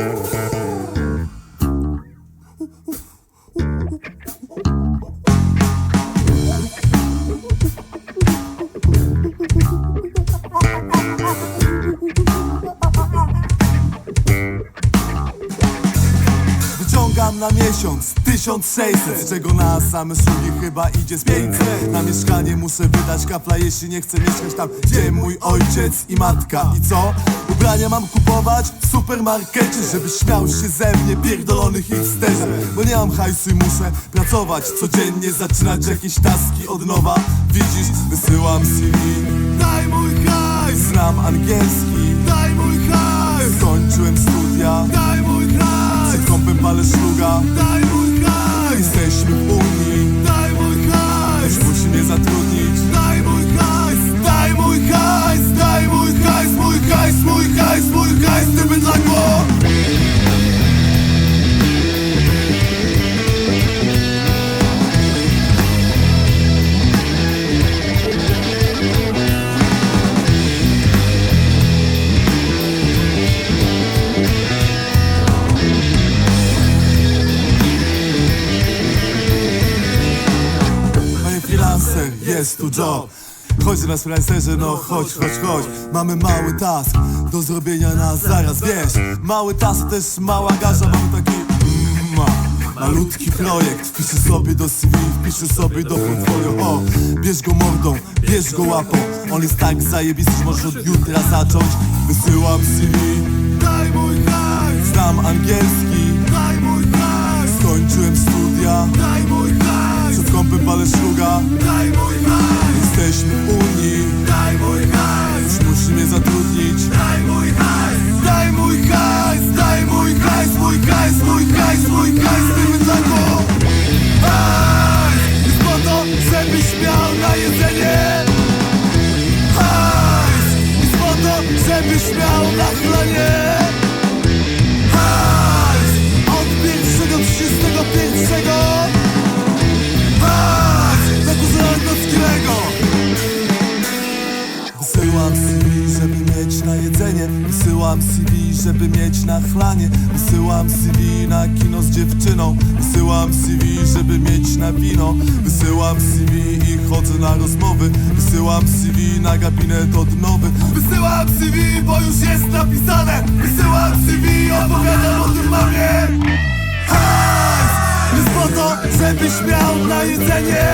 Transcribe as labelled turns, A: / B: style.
A: Thank you. Wyciągam na miesiąc 1600 Z czego na same sługi chyba idzie z 500 Na mieszkanie muszę wydać kapla Jeśli nie chcę mieszkać tam Gdzie mój ojciec i matka. I co? Ubrania mam kupować w supermarkecie Żebyś śmiał się ze mnie pierdolony hipsterze. Bo nie mam hajsu i muszę pracować Codziennie zaczynać jakieś taski od nowa. Widzisz, wysyłam CV freelancer, jest tu job Chodź na freelancerze, no chodź, chodź, chodź. Mamy mały task do zrobienia na zaraz, wiesz. Mały task to też mała garza, mamy taki ma, Malutki projekt, wpiszę sobie do CV, wpiszę sobie do portfolio. O, bierz go mordą, bierz go łapą. On jest tak zajebisty, że możesz od jutra zacząć. Wysyłam CV Daj mój hajs! Znam angielski. Daj mój hajs! Skończyłem studia. Daj mój hajs! Przed kąpem palę szluga na jedzenie. Wysyłam CV, żeby mieć na chlanie. Wysyłam CV na kino z dziewczyną. Wysyłam CV, żeby mieć na wino. Wysyłam CV i chodzę na rozmowy. Wysyłam CV na gabinet odnowy. Wysyłam CV, bo już jest napisane. Wysyłam CV, opowiadam o tym mamie. Hajs! Jest po to, żebyś miał na jedzenie